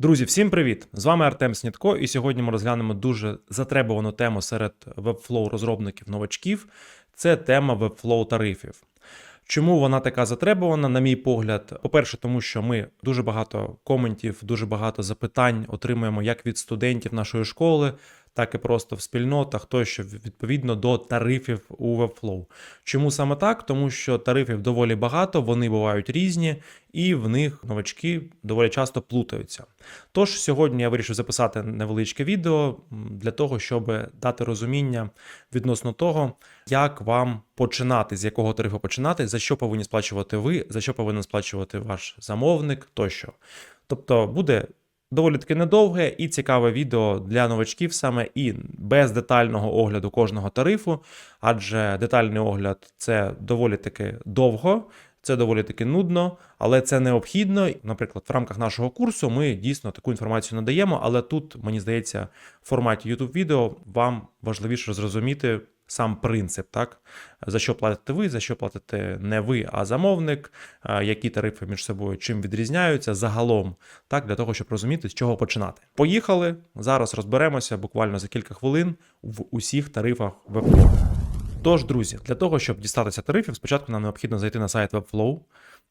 Друзі, всім привіт! З вами Артем Снітко, і сьогодні ми розглянемо дуже затребувану тему серед Webflow розробників новачків. Це тема Webflow тарифів. Чому вона така затребувана, на мій погляд? По-перше, тому що ми дуже багато коментів, дуже багато запитань отримуємо як від студентів нашої школи, так і просто в спільнотах, тощо відповідно до тарифів у Webflow. Чому саме так? Тому що тарифів доволі багато, вони бувають різні, і в них новачки доволі часто плутаються. Тож сьогодні я вирішив записати невеличке відео для того, щоб дати розуміння відносно того, як вам починати, з якого тарифу починати, за що повинні сплачувати ви, за що повинен сплачувати ваш замовник тощо. Тобто буде доволі таки недовге і цікаве відео для новачків саме і без детального огляду кожного тарифу, адже детальний огляд це доволі таки довго. Це доволі таки нудно, але це необхідно. Наприклад, в рамках нашого курсу ми дійсно таку інформацію надаємо, але тут, мені здається, в форматі youtube відео вам важливіше зрозуміти сам принцип, так? За що платите ви, за що платите не ви, а замовник, які тарифи між собою чим відрізняються загалом, так, для того, щоб розуміти, з чого починати. Поїхали. Зараз розберемося буквально за кілька хвилин в усіх тарифах Webflow. Тож, друзі, для того, щоб дістатися тарифів, спочатку нам необхідно зайти на сайт Webflow.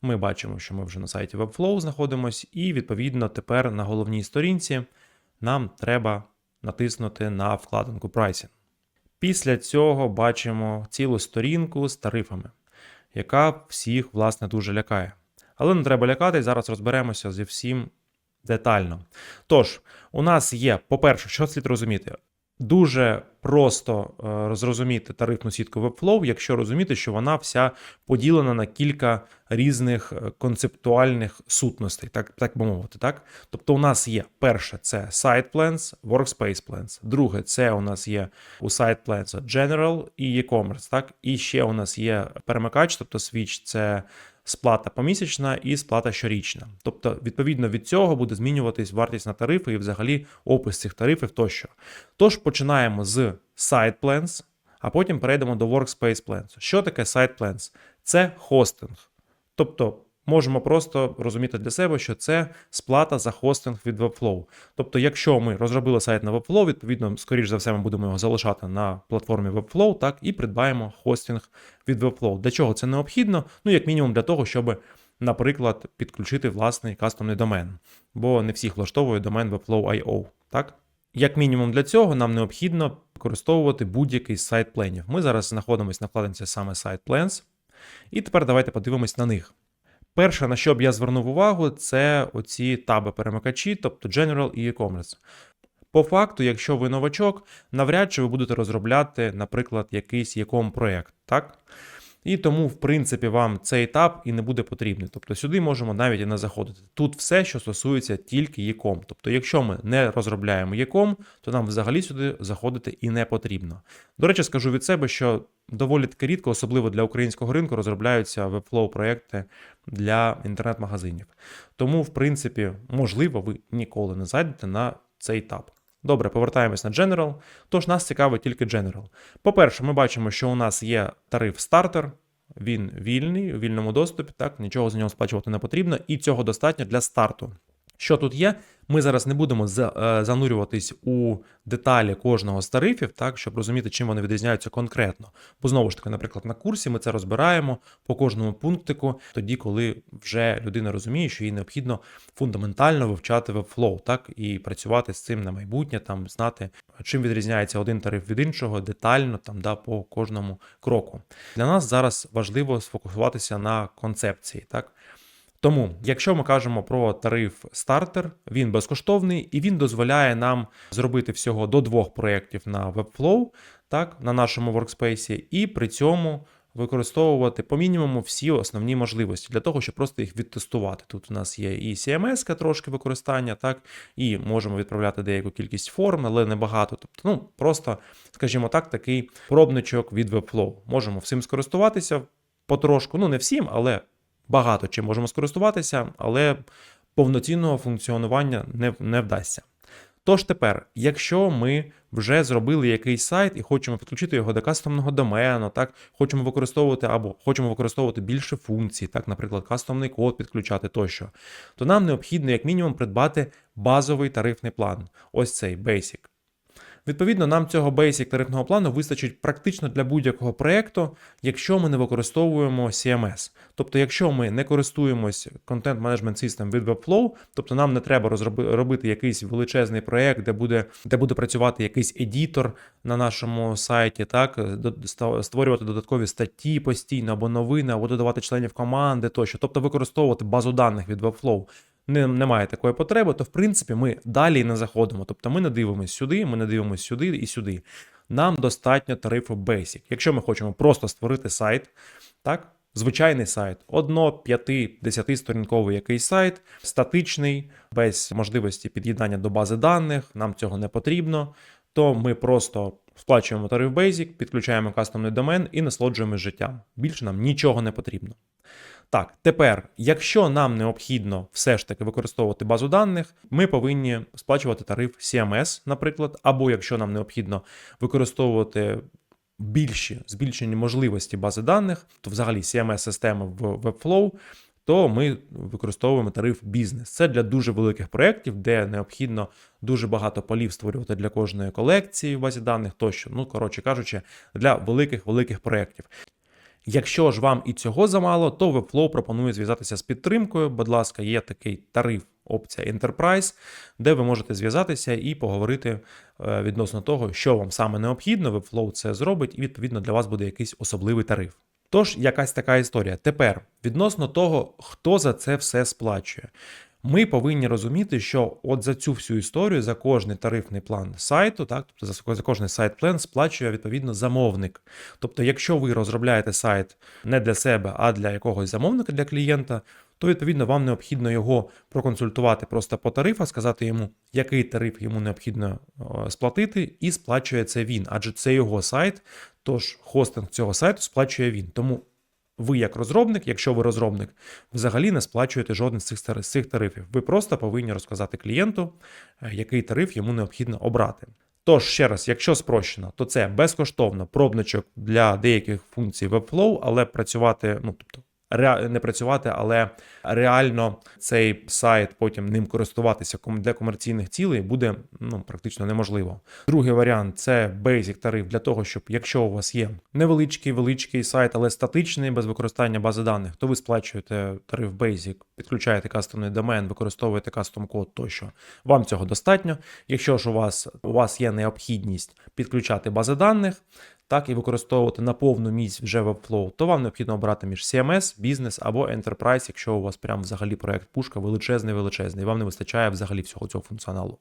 Ми бачимо, що ми вже на сайті Webflow знаходимось, і відповідно тепер на головній сторінці нам треба натиснути на вкладинку Pricing. Після цього бачимо цілу сторінку з тарифами, яка всіх, власне, дуже лякає. Але не треба лякатись, зараз розберемося зі всім детально. Тож, у нас є, по-перше, що слід розуміти, дуже просто е, зрозуміти тарифну сітку Webflow, якщо розуміти, що вона вся поділена на кілька різних е, концептуальних сутностей, так, так би мовити. Так? Тобто, у нас є перше це Site Plans, Workspace Plans. Друге, це у нас є у Site Plans General і e-commerce. Так? І ще у нас є перемикач, тобто Switch, це сплата помісячна і сплата щорічна. Тобто, відповідно від цього буде змінюватись вартість на тарифи і взагалі опис цих тарифів тощо. Тож починаємо з Site Plans, а потім перейдемо до Workspace Plans. Що таке Site Plans? Це хостинг. Тобто можемо просто розуміти для себе, що це сплата за хостинг від Webflow. Тобто, якщо ми розробили сайт на Webflow, відповідно, скоріш за все, ми будемо його залишати на платформі Webflow, так, і придбаємо хостинг від Webflow. Для чого це необхідно? Ну, як мінімум, для того, щоб, наприклад, підключити власний кастомний домен, бо не всіх влаштовує домен Webflow.io, так? Як мінімум для цього нам необхідно використовувати будь-який з сайт пленів. Ми зараз знаходимося на вкладинці саме Site Plans. І тепер давайте подивимось на них. Перше, на що б я звернув увагу, це оці таби перемикачі, тобто General і e-commerce. По факту, якщо ви новачок, навряд чи ви будете розробляти, наприклад, якийсь яком проєкт, так? І тому, в принципі, вам цей таб і не буде потрібний. Тобто сюди можемо навіть і не заходити. Тут все, що стосується тільки Єком. Тобто, якщо ми не розробляємо Єком, то нам взагалі сюди заходити і не потрібно. До речі, скажу від себе, що доволі таки рідко, особливо для українського ринку, розробляються Webflow проекти для інтернет-магазинів. Тому, в принципі, можливо, ви ніколи не зайдете на цей таб. Добре, повертаємось на General. Тож нас цікавить тільки General. По-перше, ми бачимо, що у нас є тариф стартер, він вільний, у вільному доступі, так, нічого за нього сплачувати не потрібно, і цього достатньо для старту. Що тут є? Ми зараз не будемо е, занурюватись у деталі кожного з тарифів, так, щоб розуміти, чим вони відрізняються конкретно. Бо знову ж таки, наприклад, на курсі ми це розбираємо по кожному пунктику, тоді, коли вже людина розуміє, що їй необхідно фундаментально вивчати Webflow, так, і працювати з цим на майбутнє, там знати, чим відрізняється один тариф від іншого, детально там да, по кожному кроку. Для нас зараз важливо сфокусуватися на концепції, так. Тому, якщо ми кажемо про тариф стартер, він безкоштовний і він дозволяє нам зробити всього до двох проєктів на Webflow, так, на нашому workspace, і при цьому використовувати по мінімуму всі основні можливості для того, щоб просто їх відтестувати. Тут у нас є і CMS трошки використання, так, і можемо відправляти деяку кількість форм, але небагато. Тобто, ну просто, скажімо так, такий пробничок від Webflow. Можемо всім скористуватися потрошку, ну не всім, але багато чим можемо скористуватися, але повноцінного функціонування не, не вдасться. Тож тепер, якщо ми вже зробили якийсь сайт і хочемо підключити його до кастомного домену, так хочемо використовувати або хочемо використовувати більше функцій, так, наприклад, кастомний код підключати тощо, то нам необхідно як мінімум придбати базовий тарифний план. Ось цей Basic. Відповідно, нам цього Basic тарифного плану вистачить практично для будь-якого проєкту, якщо ми не використовуємо CMS. Тобто, якщо ми не користуємось Content Management System від Webflow, тобто нам не треба розроби- робити якийсь величезний проєкт, де буде, де буде працювати якийсь едітор на нашому сайті, так, створювати додаткові статті постійно або новини, або додавати членів команди тощо, тобто використовувати базу даних від Webflow не, немає такої потреби, то в принципі ми далі не заходимо. Тобто ми не дивимося сюди, ми не дивимося сюди і сюди. Нам достатньо тарифу Basic. Якщо ми хочемо просто створити сайт, так, звичайний сайт, одно, п'яти, десяти сторінковий якийсь сайт, статичний, без можливості під'єднання до бази даних, нам цього не потрібно, то ми просто сплачуємо тариф Basic, підключаємо кастомний домен і насолоджуємось життям. Більше нам нічого не потрібно. Так, тепер, якщо нам необхідно все ж таки використовувати базу даних, ми повинні сплачувати тариф CMS, наприклад, або якщо нам необхідно використовувати більші збільшені можливості бази даних, то взагалі CMS-системи в Webflow, то ми використовуємо тариф бізнес. Це для дуже великих проєктів, де необхідно дуже багато полів створювати для кожної колекції в базі даних тощо. Ну, коротше кажучи, для великих-великих проєктів. Якщо ж вам і цього замало, то Webflow пропонує зв'язатися з підтримкою. Будь ласка, є такий тариф, опція Enterprise, де ви можете зв'язатися і поговорити е, відносно того, що вам саме необхідно. Webflow це зробить, і відповідно для вас буде якийсь особливий тариф. Тож, якась така історія. Тепер відносно того, хто за це все сплачує. Ми повинні розуміти, що от за цю всю історію, за кожний тарифний план сайту, так, тобто за, кожний сайт план сплачує відповідно замовник. Тобто, якщо ви розробляєте сайт не для себе, а для якогось замовника для клієнта, то відповідно вам необхідно його проконсультувати просто по тарифах, сказати йому, який тариф йому необхідно сплатити, і сплачує це він, адже це його сайт, тож хостинг цього сайту сплачує він. Тому ви, як розробник, якщо ви розробник, взагалі не сплачуєте жоден з цих з цих тарифів. Ви просто повинні розказати клієнту, е, який тариф йому необхідно обрати. Тож, ще раз, якщо спрощено, то це безкоштовно пробничок для деяких функцій Webflow, але працювати, ну тобто не працювати, але реально цей сайт потім ним користуватися для комерційних цілей буде ну, практично неможливо. Другий варіант це basic тариф для того, щоб якщо у вас є невеличкий величкий сайт, але статичний без використання бази даних, то ви сплачуєте тариф Basic, підключаєте кастомний домен, використовуєте кастом код тощо. Вам цього достатньо. Якщо ж у вас у вас є необхідність підключати бази даних, так і використовувати на повну місць вже Webflow, то вам необхідно обрати між CMS, бізнес або Enterprise, якщо у вас прям взагалі проект пушка величезний, величезний, і вам не вистачає взагалі всього цього функціоналу.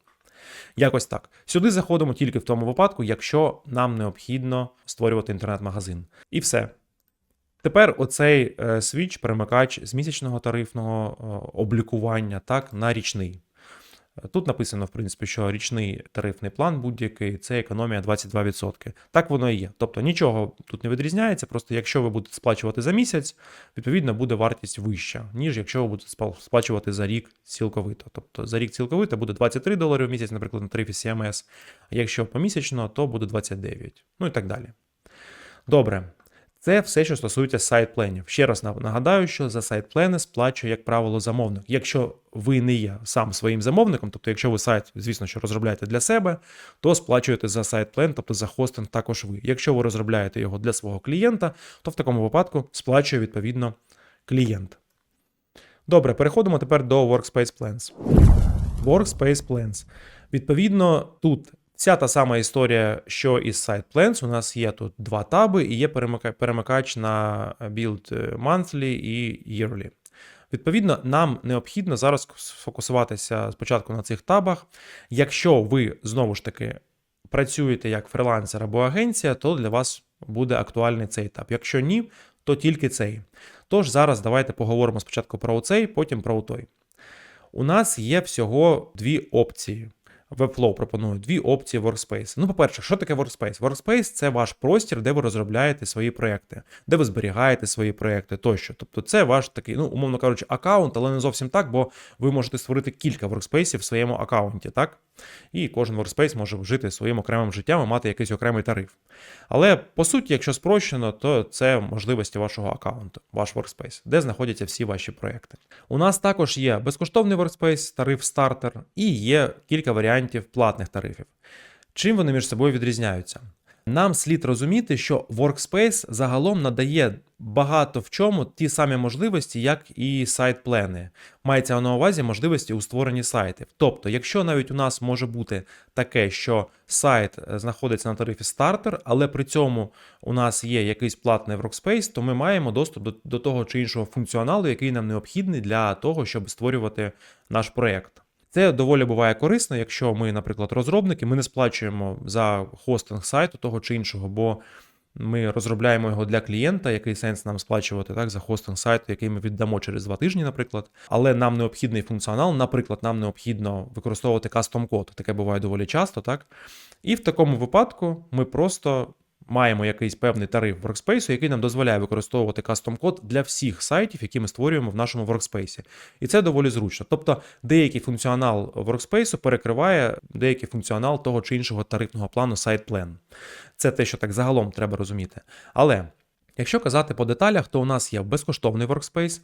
Якось так. Сюди заходимо тільки в тому випадку, якщо нам необхідно створювати інтернет-магазин. І все. Тепер оцей е, свіч, перемикач з місячного тарифного е, облікування так, на річний. Тут написано, в принципі, що річний тарифний план будь-який це економія 22%. Так воно і є. Тобто нічого тут не відрізняється, просто якщо ви будете сплачувати за місяць, відповідно буде вартість вища, ніж якщо ви будете сплачувати за рік цілковито. Тобто за рік цілковито буде 23 долари в місяць, наприклад, на тарифі CMS, а якщо помісячно, то буде 29. Ну і так далі. Добре. Це все, що стосується сайт-пленів. Ще раз нагадаю, що за сайт-плени сплачує, як правило, замовник. Якщо ви не є сам своїм замовником, тобто, якщо ви сайт, звісно, що розробляєте для себе, то сплачуєте за сайт-плен, тобто за хостинг також ви. Якщо ви розробляєте його для свого клієнта, то в такому випадку сплачує відповідно клієнт. Добре, переходимо тепер до Workspace Plans. Workspace Plans. Відповідно, тут вся та сама історія, що і з Site Plans. У нас є тут два таби і є перемикач на Build Monthly і Yearly. Відповідно, нам необхідно зараз сфокусуватися спочатку на цих табах. Якщо ви знову ж таки працюєте як фрилансер або агенція, то для вас буде актуальний цей таб. Якщо ні, то тільки цей. Тож зараз давайте поговоримо спочатку про цей, потім про той. У нас є всього дві опції. Webflow пропонує дві опції Workspace. Ну, по-перше, що таке Workspace? Workspace це ваш простір, де ви розробляєте свої проекти, де ви зберігаєте свої проекти тощо. Тобто, це ваш такий, ну, умовно кажучи, аккаунт, але не зовсім так, бо ви можете створити кілька workspace в своєму аккаунті, так? І кожен workspace може жити своїм окремим життям і мати якийсь окремий тариф. Але по суті, якщо спрощено, то це можливості вашого аккаунту, ваш workspace, де знаходяться всі ваші проекти. У нас також є безкоштовний workspace, тариф стартер, і є кілька варіантів платних тарифів. Чим вони між собою відрізняються? Нам слід розуміти, що Workspace загалом надає багато в чому ті самі можливості, як і сайт-плени. Мається на увазі можливості у створенні сайтів. Тобто, якщо навіть у нас може бути таке, що сайт е, знаходиться на тарифі стартер, але при цьому у нас є якийсь платний Workspace, то ми маємо доступ до, до того чи іншого функціоналу, який нам необхідний для того, щоб створювати наш проєкт. Це доволі буває корисно, якщо ми, наприклад, розробники, ми не сплачуємо за хостинг сайту того чи іншого, бо ми розробляємо його для клієнта, який сенс нам сплачувати так, за хостинг сайту, який ми віддамо через два тижні, наприклад. Але нам необхідний функціонал, наприклад, нам необхідно використовувати кастом код. Таке буває доволі часто, так? І в такому випадку ми просто маємо якийсь певний тариф Workspace, який нам дозволяє використовувати кастом-код для всіх сайтів, які ми створюємо в нашому Workspace. І це доволі зручно. Тобто деякий функціонал Workspace перекриває деякий функціонал того чи іншого тарифного плану SitePlan. Це те, що так загалом треба розуміти. Але якщо казати по деталях, то у нас є безкоштовний Workspace.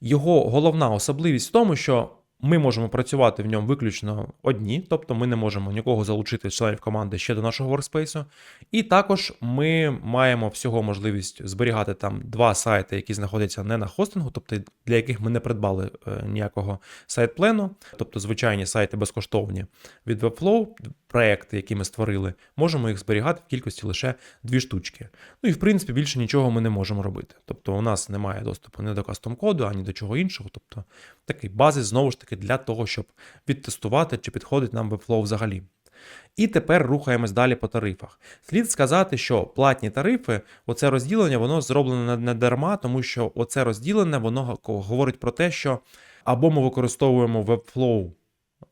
Його головна особливість в тому, що ми можемо працювати в ньому виключно одні, тобто ми не можемо нікого залучити з членів команди ще до нашого workspace. І також ми маємо всього можливість зберігати там два сайти, які знаходяться не на хостингу, тобто для яких ми не придбали е, ніякого сайт-плену, тобто звичайні сайти безкоштовні від Webflow, проекти, які ми створили, можемо їх зберігати в кількості лише дві штучки. Ну і в принципі більше нічого ми не можемо робити. Тобто у нас немає доступу ні до кастом коду, ані до чого іншого. Тобто такий базис знову ж таки для того, щоб відтестувати, чи підходить нам Webflow взагалі. І тепер рухаємось далі по тарифах. Слід сказати, що платні тарифи, оце розділення, воно зроблено не дарма, тому що оце розділення воно говорить про те, що або ми використовуємо Webflow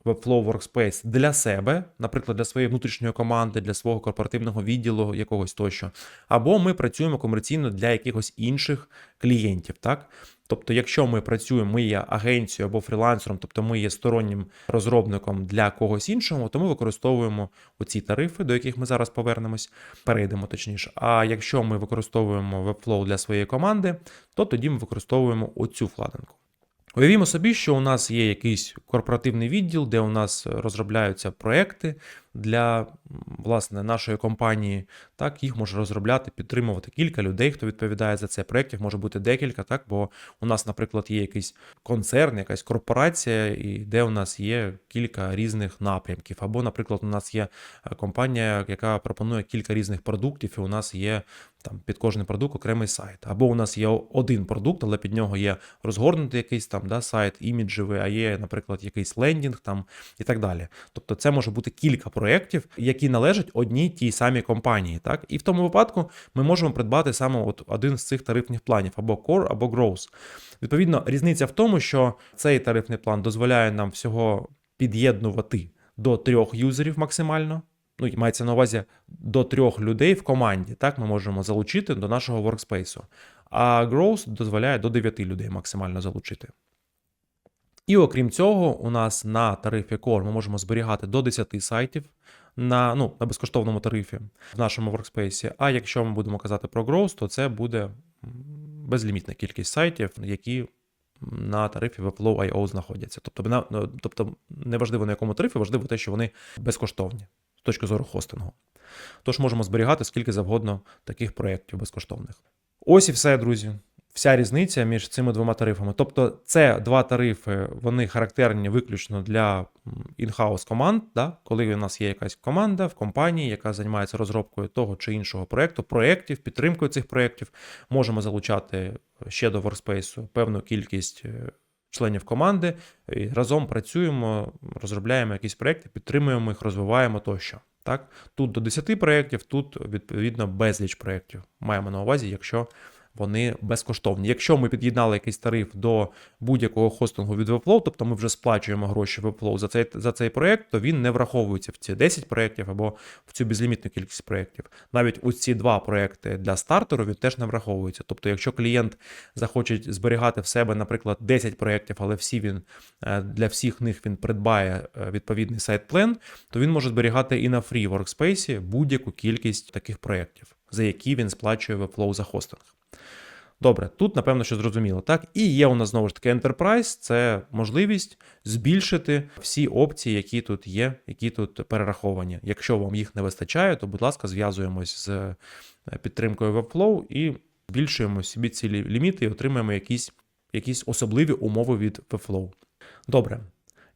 Webflow Workspace для себе, наприклад, для своєї внутрішньої команди, для свого корпоративного відділу якогось тощо, або ми працюємо комерційно для якихось інших клієнтів. так? Тобто, якщо ми працюємо, ми є агенцією або фрілансером, тобто ми є стороннім розробником для когось іншого, то ми використовуємо оці тарифи, до яких ми зараз повернемось, перейдемо точніше. А якщо ми використовуємо Webflow для своєї команди, то тоді ми використовуємо оцю вкладинку. Уявімо собі, що у нас є якийсь корпоративний відділ, де у нас розробляються проекти для власне нашої компанії. Так, їх може розробляти, підтримувати кілька людей, хто відповідає за це. Проєктів може бути декілька, так, бо у нас, наприклад, є якийсь концерн, якась корпорація, і де у нас є кілька різних напрямків. Або, наприклад, у нас є компанія, яка пропонує кілька різних продуктів, і у нас є там під кожний продукт окремий сайт. Або у нас є один продукт, але під нього є розгорнутий якийсь там да, сайт, іміджевий, а є, наприклад, якийсь лендінг там і так далі. Тобто це може бути кілька проєктів, які належать одній тій самій компанії. Так? І в тому випадку ми можемо придбати саме от один з цих тарифних планів або Core, або Growth. Відповідно, різниця в тому, що цей тарифний план дозволяє нам всього під'єднувати до трьох юзерів максимально. Ну, мається на увазі до трьох людей в команді. Так, ми можемо залучити до нашого workspace. А Growth дозволяє до 9 людей максимально залучити. І окрім цього, у нас на тарифі Core ми можемо зберігати до 10 сайтів на ну, на безкоштовному тарифі в нашому workspace. А якщо ми будемо казати про Growth, то це буде безлімітна кількість сайтів, які на тарифі Webflow.io знаходяться. Тобто, на, тобто неважливо на якому тарифі, важливо те, що вони безкоштовні з точки зору хостингу. Тож можемо зберігати скільки завгодно таких проєктів безкоштовних. Ось і все, друзі. Вся різниця між цими двома тарифами. Тобто, це два тарифи, вони характерні виключно для інхаус команд. Да? Коли у нас є якась команда в компанії, яка займається розробкою того чи іншого проєкту, проєктів, підтримкою цих проєктів, можемо залучати ще до Workspace певну кількість членів команди. і Разом працюємо, розробляємо якісь проєкти, підтримуємо їх, розвиваємо тощо. Так? Тут до 10 проєктів, тут відповідно безліч проєктів. Маємо на увазі, якщо вони безкоштовні. Якщо ми під'єднали якийсь тариф до будь-якого хостингу від Webflow, тобто ми вже сплачуємо гроші Webflow за цей, за цей проект, то він не враховується в ці 10 проєктів або в цю безлімітну кількість проєктів. Навіть у ці два проекти для стартеру він теж не враховується. Тобто, якщо клієнт захоче зберігати в себе, наприклад, 10 проєктів, але всі він е, для всіх них він придбає е, відповідний сайт плен, то він може зберігати і на Free Workspace будь-яку кількість таких проєктів, за які він сплачує Webflow за хостинг. Добре, тут напевно, що зрозуміло. Так, і є у нас знову ж таки Enterprise, це можливість збільшити всі опції, які тут є, які тут перераховані. Якщо вам їх не вистачає, то, будь ласка, зв'язуємось з е, підтримкою Webflow і збільшуємо собі ці ліміти і отримуємо якісь, якісь особливі умови від Webflow. Добре.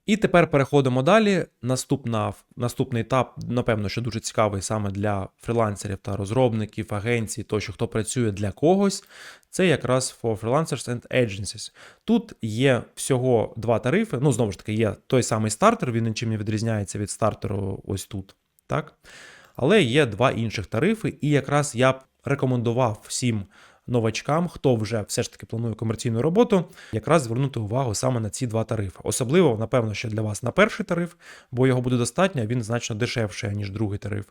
І тепер переходимо далі. Наступна, наступний етап, напевно, що дуже цікавий саме для фрілансерів та розробників, агенцій, тощо, хто працює для когось. Це якраз for freelancers and agencies. Тут є всього два тарифи. Ну, знову ж таки, є той самий стартер, він нічим не відрізняється від стартеру ось тут. Так? Але є два інших тарифи, і якраз я б рекомендував всім новачкам, хто вже все ж таки планує комерційну роботу, якраз звернути увагу саме на ці два тарифи. Особливо, напевно, що для вас на перший тариф, бо його буде достатньо, він значно дешевший, ніж другий тариф,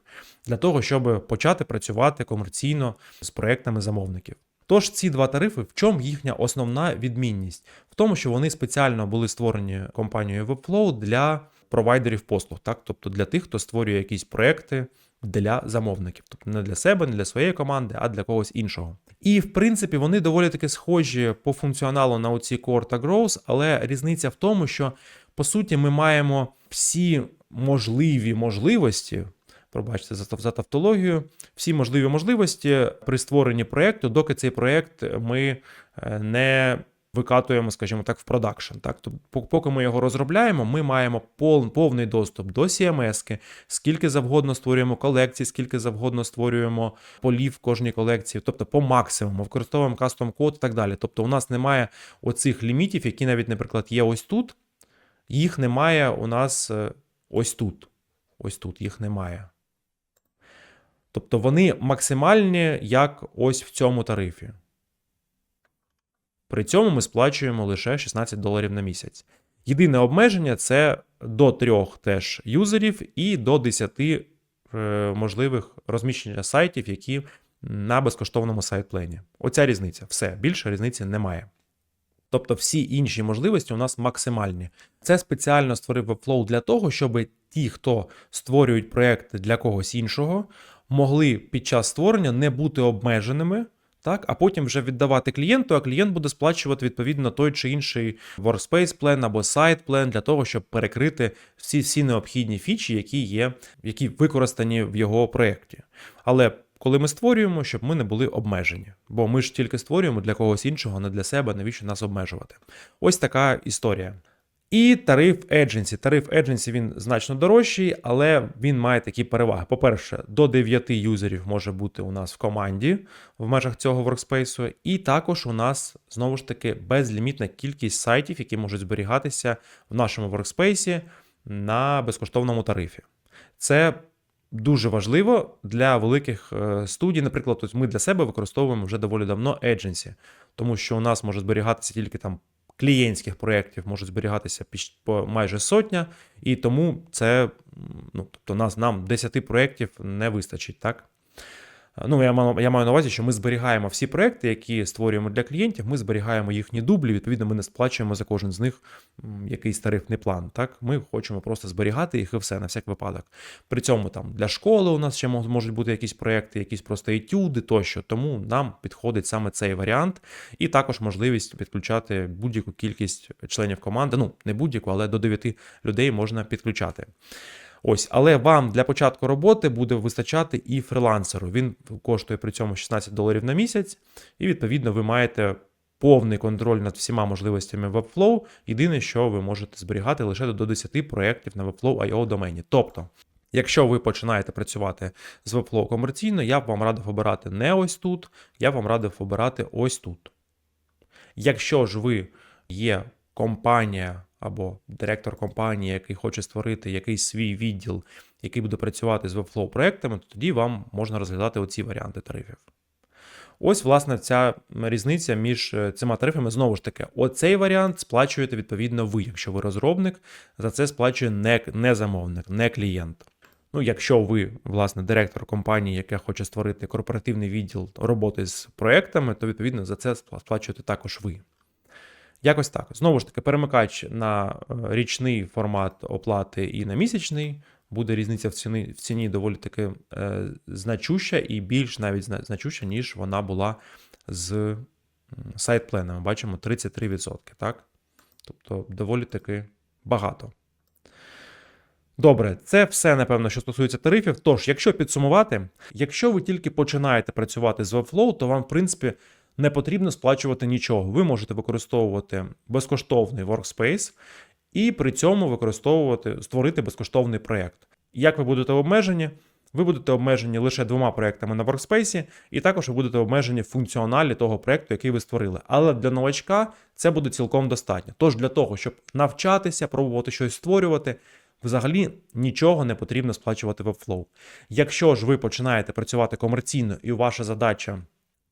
для того, щоб почати працювати комерційно з проектами замовників. Тож ці два тарифи, в чому їхня основна відмінність? В тому, що вони спеціально були створені компанією Webflow для провайдерів послуг, так? тобто для тих, хто створює якісь проекти для замовників, тобто не для себе, не для своєї команди, а для когось іншого. І в принципі вони доволі таки схожі по функціоналу на оці Core та Growth, але різниця в тому, що по суті ми маємо всі можливі можливості. Пробачте за, тавтологію, всі можливі можливості при створенні проєкту, доки цей проєкт ми е, не викатуємо, скажімо так, в продакшн. Так? Тобто, поки ми його розробляємо, ми маємо повний доступ до CMS, скільки завгодно створюємо колекцій, скільки завгодно створюємо полів в кожній колекції, тобто по максимуму, використовуємо кастом код і так далі. Тобто, у нас немає оцих лімітів, які навіть, наприклад, є ось тут. Їх немає у нас е, ось тут. Ось тут їх немає. Тобто вони максимальні, як ось в цьому тарифі. При цьому ми сплачуємо лише 16 доларів на місяць. Єдине обмеження це до трьох теж юзерів і до 10 е, можливих розміщення сайтів, які на безкоштовному сайт-плені. Оця різниця. Все, більше різниці немає. Тобто всі інші можливості у нас максимальні. Це спеціально створив Webflow для того, щоб ті, хто створюють проекти для когось іншого, могли під час створення не бути обмеженими, так, а потім вже віддавати клієнту, а клієнт буде сплачувати відповідно той чи інший workspace плен або сайт плен для того, щоб перекрити всі всі необхідні фічі, які є, які використані в його проєкті. Але коли ми створюємо, щоб ми не були обмежені, бо ми ж тільки створюємо для когось іншого, не для себе, навіщо нас обмежувати? Ось така історія. І тариф Agency. Тариф Agency він значно дорожчий, але він має такі переваги. По-перше, до 9 юзерів може бути у нас в команді в межах цього workspace, і також у нас знову ж таки безлімітна кількість сайтів, які можуть зберігатися в нашому workspace на безкоштовному тарифі. Це дуже важливо для великих е, студій. Наприклад, ми для себе використовуємо вже доволі давно Agency, тому що у нас може зберігатися тільки там клієнтських проєктів можуть зберігатися майже сотня, і тому це ну, тобто нас нам 10 проєктів не вистачить, так? Ну, я маю, я маю на увазі, що ми зберігаємо всі проекти, які створюємо для клієнтів, ми зберігаємо їхні дублі. Відповідно, ми не сплачуємо за кожен з них якийсь тарифний план. Так, ми хочемо просто зберігати їх і все на всяк випадок. При цьому там для школи у нас ще можуть бути якісь проекти, якісь просто етюди тощо. Тому нам підходить саме цей варіант, і також можливість підключати будь-яку кількість членів команди. Ну не будь-яку, але до 9 людей можна підключати. Ось, але вам для початку роботи буде вистачати і фрилансеру. Він коштує при цьому 16 доларів на місяць, і відповідно ви маєте повний контроль над всіма можливостями Webflow. Єдине, що ви можете зберігати лише до 10 проєктів на Webflow IO домені. Тобто, якщо ви починаєте працювати з Webflow комерційно, я б вам радив обирати не ось тут, я б вам радив обирати ось тут. Якщо ж ви є компанія або директор компанії, який хоче створити якийсь свій відділ, який буде працювати з Webflow проектами, то тоді вам можна розглядати оці варіанти тарифів. Ось, власне, ця різниця між е, цими тарифами. Знову ж таки, оцей варіант сплачуєте відповідно ви, якщо ви розробник, за це сплачує не, не замовник, не клієнт. Ну, якщо ви, власне, директор компанії, яка хоче створити корпоративний відділ роботи з проектами, то відповідно за це сплачуєте також ви. Якось так. Знову ж таки, перемикач на е, річний формат оплати і на місячний. Буде різниця в ціні, в ціні доволі таки е, значуща і більш навіть значуща, ніж вона була з сайт-пленами. Бачимо 33%, так? Тобто доволі таки багато. Добре, це все, напевно, що стосується тарифів. Тож, якщо підсумувати, якщо ви тільки починаєте працювати з Webflow, то вам, в принципі, не потрібно сплачувати нічого. Ви можете використовувати безкоштовний Workspace і при цьому використовувати, створити безкоштовний проєкт. Як ви будете обмежені? Ви будете обмежені лише двома проектами на Workspace, і також ви будете обмежені в функціоналі того проекту, який ви створили. Але для новачка це буде цілком достатньо. Тож для того, щоб навчатися, пробувати щось створювати, взагалі нічого не потрібно сплачувати в Webflow. Якщо ж ви починаєте працювати комерційно і ваша задача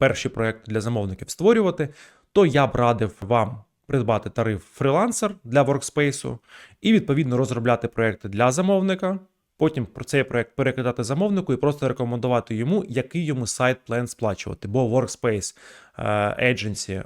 перші проекти для замовників створювати, то я б радив вам придбати тариф фрілансер для воркспейсу і відповідно розробляти проекти для замовника. Потім про цей проект перекидати замовнику і просто рекомендувати йому, який йому сайт план сплачувати. Бо Workspace Agency, е,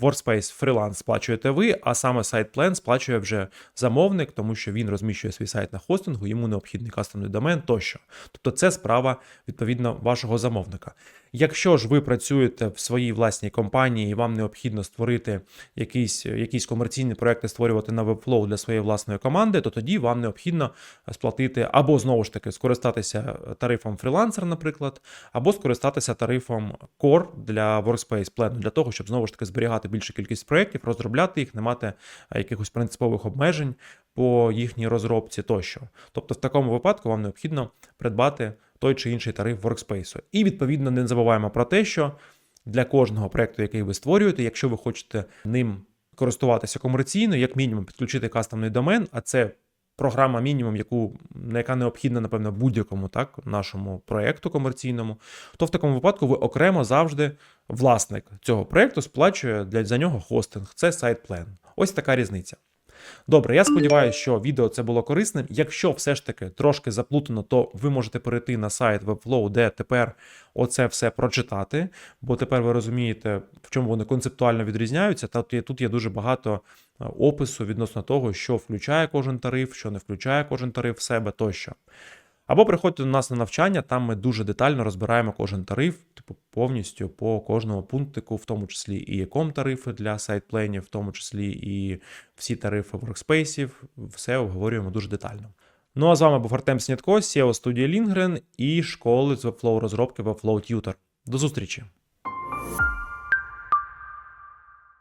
Workspace Freelance сплачуєте ви, а саме план сплачує вже замовник, тому що він розміщує свій сайт на хостингу, йому необхідний кастомний домен тощо. Тобто це справа відповідно вашого замовника. Якщо ж ви працюєте в своїй власній компанії і вам необхідно створити якісь, якісь комерційні проекти, створювати на Webflow для своєї власної команди, то тоді вам необхідно сплатити або знову ж таки скористатися тарифом фрілансер, наприклад, або скористатися тарифом Core для Workspace Plan, для того, щоб знову ж таки зберігати більшу кількість проєктів, розробляти їх, не мати е, якихось принципових обмежень по їхній розробці тощо. Тобто, в такому випадку вам необхідно придбати той чи інший тариф Workspace. І відповідно не забуваємо про те, що для кожного проекту, який ви створюєте, якщо ви хочете ним користуватися комерційно, як мінімум підключити кастомний домен, а це програма мінімум, яку, яка необхідна, напевно, будь-якому так, нашому проєкту комерційному, то в такому випадку ви окремо завжди власник цього проекту сплачує для за нього хостинг. Це сайт плен. Ось така різниця. Добре, я сподіваюся, що відео це було корисним. Якщо все ж таки трошки заплутано, то ви можете перейти на сайт Webflow, де тепер оце все прочитати, бо тепер ви розумієте, в чому вони концептуально відрізняються. Та тут є, дуже багато е, опису відносно того, що включає кожен тариф, що не включає кожен тариф в себе тощо. Або приходьте до нас на навчання, там ми дуже детально розбираємо кожен тариф, типу повністю по кожному пунктику, в тому числі і яком тарифи для сайтпленів, в тому числі і всі тарифи воркспейсів, все обговорюємо дуже детально. Ну а з вами був Артем Снятко, SEO студії Лінгрен і школи з Webflow розробки Webflow Tutor. До зустрічі!